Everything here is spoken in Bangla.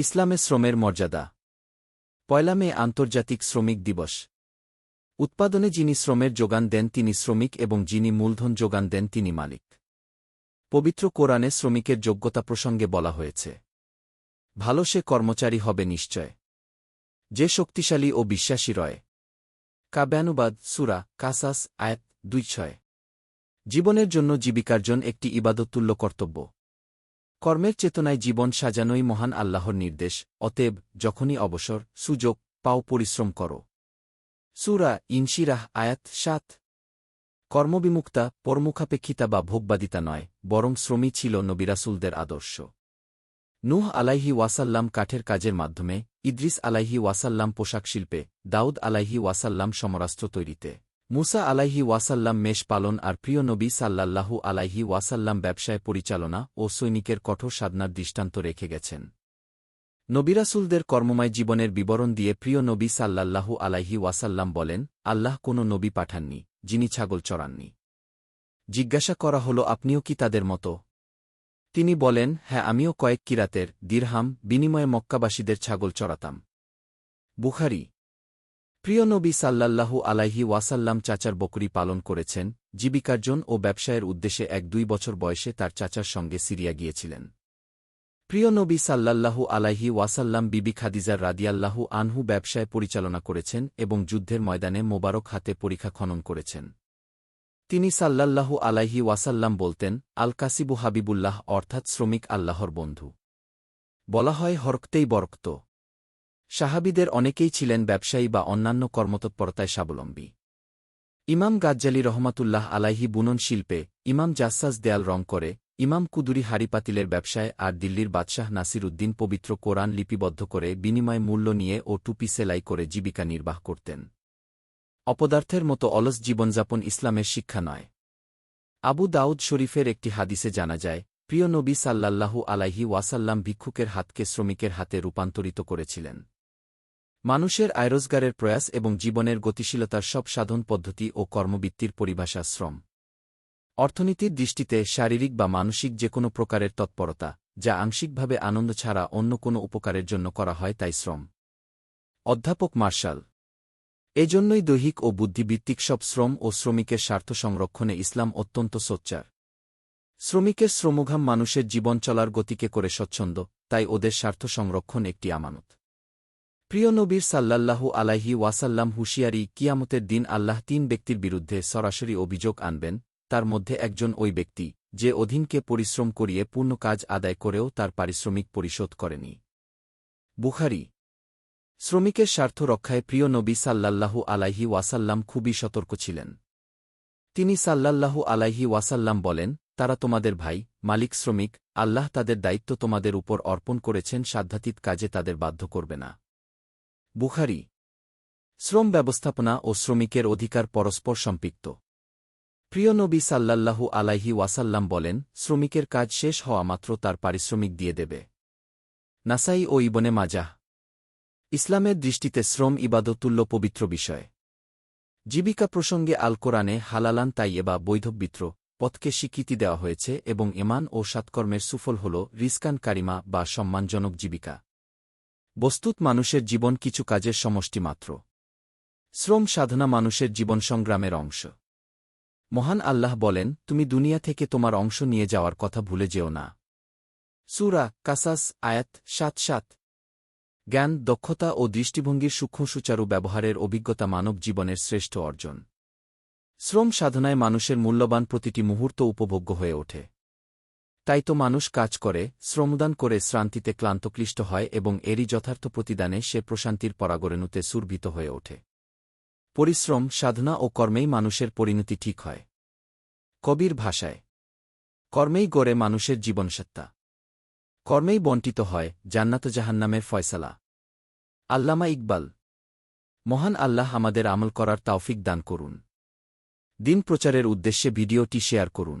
ইসলামে শ্রমের মর্যাদা। পয়লা মে আন্তর্জাতিক শ্রমিক দিবস। উৎপাদনে যিনি শ্রমের যোগান দেন তিনি শ্রমিক এবং যিনি মূলধন যোগান দেন তিনি মালিক। পবিত্র কোরআনে শ্রমিকের যোগ্যতা প্রসঙ্গে বলা হয়েছে। ভালো সে কর্মচারী হবে নিশ্চয়। যে শক্তিশালী ও বিশ্বাসী রয়। কাব্যানুবাদ, সুরা কাসাস, আয়াত দুই ছয়। জীবনের জন্য জীবিকার্জন একটি ইবাদতুল্য কর্তব্য। কর্মের চেতনায় জীবন সাজানোই মহান আল্লাহর নির্দেশ, অতএব যখনই অবসর, সুযোগ, পাও পরিশ্রম করো। সুরা ইনশিরাহ আয়াত সাত। কর্মবিমুক্তা, পরমুখাপেক্ষিতা বা ভোগবাদিতা নয়, বরং শ্রমী ছিল নবিরাসুলদের আদর্শ। নূহ আলাইহি ওয়াসাল্লাম কাঠের কাজের মাধ্যমে, ইদ্রিস আলাইহি ওয়াসাল্লাম পোশাক শিল্পে, দাউদ আলাইহি ওয়াসাল্লাম সমরাস্ত্র তৈরিতে। মুসা আলাইহি ওয়াসাল্লাম মেষ পালন আর প্রিয় নবী সাল্লাল্লাহু আলাইহি ওয়াসাল্লাম ব্যবসায় পরিচালনা ও সৈনিকের কঠোর সাধনার দৃষ্টান্ত রেখে গেছেন। নবিরাসুলদের কর্মময় জীবনের বিবরণ দিয়ে প্রিয় নবী সাল্লাল্লাহু আলাইহি ওয়াসাল্লাম বলেন, আল্লাহ কোনো নবী পাঠাননি, যিনি ছাগল চড়াননি। জিজ্ঞাসা করা হল, আপনিও কি তাদের মতো? তিনি বলেন হ্যাঁ আমিও কয়েক কিরাতের, দিরহাম, বিনিময়ে মক্কাবাসীদের ছাগল চড়াতাম। বুখারি প্রিয় নবী সাল্লাল্লাহু আলাইহি ওয়াসাল্লাম চাচার বকরি পালন করেছেন, জীবিকার্জন ও ব্যবসায়ের উদ্দেশ্যে এক দুই বছর বয়সে তার চাচার সঙ্গে সিরিয়া গিয়েছিলেন। প্রিয় নবী সাল্লাল্লাহু আলাইহি ওয়াসাল্লাম বিবি খাদিজার রাদিয়াল্লাহু আনহু ব্যবসায় পরিচালনা করেছেন এবং যুদ্ধের ময়দানে মোবারক হাতে পরীক্ষা খনন করেছেন। তিনি সাল্লাল্লাহু আলাইহি ওয়াসাল্লাম বলতেন, আল কাসিবু হাবিবুল্লাহ অর্থাৎ শ্রমিক আল্লাহর বন্ধু। বলা হয় হরকতেই বরক্ত। সাহাবিদের অনেকেই ছিলেন ব্যবসায়ী বা অন্যান্য কর্মতৎপরতায় স্বাবলম্বী। ইমাম গাজ্জালি রহমাতুল্লাহ আলাইহি বুনন শিল্পে ইমাম জাসাস দেয়াল রং করে, ইমাম কুদুরি হারিপাতিলের ব্যবসায় আর দিল্লির বাদশাহ নাসির উদ্দিন পবিত্র কোরআন লিপিবদ্ধ করে বিনিময় মূল্য নিয়ে ও টুপি সেলাই করে জীবিকা নির্বাহ করতেন। অপদার্থের মতো অলস জীবনযাপন ইসলামের শিক্ষা নয়। আবু দাউদ শরীফের একটি হাদিসে জানা যায়, প্রিয় নবী সাল্লাল্লাহু আলাইহি ওয়াসাল্লাম ভিক্ষুকের হাতকে শ্রমিকের হাতে রূপান্তরিত করেছিলেন। মানুষের আয়রোজগারের প্রয়াস এবং জীবনের গতিশীলতার সব সাধন পদ্ধতি ও কর্মবৃত্তির পরিভাষা শ্রম। অর্থনীতির দৃষ্টিতে শারীরিক বা মানসিক যে কোনো প্রকারের তৎপরতা, যা আংশিকভাবে আনন্দ ছাড়া অন্য কোনো উপকারের জন্য করা হয় তাই শ্রম। অধ্যাপক মার্শাল। এজন্যই দৈহিক ও বুদ্ধিবৃত্তিক সব শ্রম ও শ্রমিকের স্বার্থ সংরক্ষণে ইসলাম অত্যন্ত সোচ্চার। শ্রমিকের শ্রমঘাম মানুষের জীবন চলার গতিকে করে স্বচ্ছন্দ, তাই ওদের স্বার্থ সংরক্ষণ একটি আমানত। প্রিয় নবীর সাল্লাল্লাহু আলাহি ওয়াসাল্লাম হুঁশিয়ারি, কিয়ামতের দিন আল্লাহ তিন ব্যক্তির বিরুদ্ধে সরাসরি অভিযোগ আনবেন, তার মধ্যে একজন ওই ব্যক্তি, যে অধীনকে পরিশ্রম করিয়ে পূর্ণ কাজ আদায় করেও তার পারিশ্রমিক পরিশোধ করেনি। বুখারি। শ্রমিকের স্বার্থ রক্ষায় প্রিয় নবী সাল্লাল্লাহু আলাইহি ওয়াসাল্লাম খুবই সতর্ক ছিলেন। তিনি সাল্লাল্লাহু আলাইহি ওয়াসাল্লাম বলেন, তারা তোমাদের ভাই, মালিক শ্রমিক, আল্লাহ তাদের দায়িত্ব তোমাদের উপর অর্পণ করেছেন, সাধ্যাতীত কাজে তাদের বাধ্য করবে না। বুখারি। শ্রম ব্যবস্থাপনা ও শ্রমিকের অধিকার পরস্পর সম্পৃক্ত। প্রিয় নবী সাল্লাল্লাহু আলাইহি ওয়াসাল্লাম বলেন, শ্রমিকের কাজ শেষ হওয়া মাত্র তার পারিশ্রমিক দিয়ে দেবে। নাসাই ও ইবনে মাজাহ। ইসলামের দৃষ্টিতে শ্রম ইবাদতুল্য পবিত্র বিষয়। জীবিকা প্রসঙ্গে আল কোরআনে হালালান তাইয়েবা বৈধবিত্র পথকে স্বীকৃতি দেওয়া হয়েছে এবং এমান ও সৎকর্মের সুফল হল রিস্কান কারিমা বা সম্মানজনক জীবিকা। বস্তুত মানুষের জীবন কিছু কাজের সমষ্টি মাত্র। শ্রম সাধনা মানুষের জীবন সংগ্রামের অংশ। মহান আল্লাহ বলেন, তুমি দুনিয়া থেকে তোমার অংশ নিয়ে যাওয়ার কথা ভুলে যেও না। সুরা কাসাস, আয়াত সাত সাত। জ্ঞান, দক্ষতা ও দৃষ্টিভঙ্গির সূক্ষ্ম সুচারু ব্যবহারের অভিজ্ঞতা মানব জীবনের শ্রেষ্ঠ অর্জন। শ্রম সাধনায় মানুষের মূল্যবান প্রতিটি মুহূর্ত উপভোগ্য হয়ে ওঠে। তাই তো মানুষ কাজ করে, শ্রমদান করে শ্রান্তিতে ক্লান্তক্লিষ্ট হয় এবং এরই যথার্থ প্রতিদানে সে প্রশান্তির পরাগরেণুতে সুরভিত হয়ে ওঠে। পরিশ্রম, সাধনা ও কর্মেই মানুষের পরিণতি ঠিক হয়। কবির ভাষায়, কর্মেই গড়ে মানুষের জীবনসত্তা। কর্মেই বন্টিত হয় জান্নাত জাহান্নামের ফয়সালা। আল্লামা ইকবাল, মহান আল্লাহ আমাদের আমল করার তাওফিক দান করুন। দিন প্রচারের উদ্দেশ্যে ভিডিওটি শেয়ার করুন।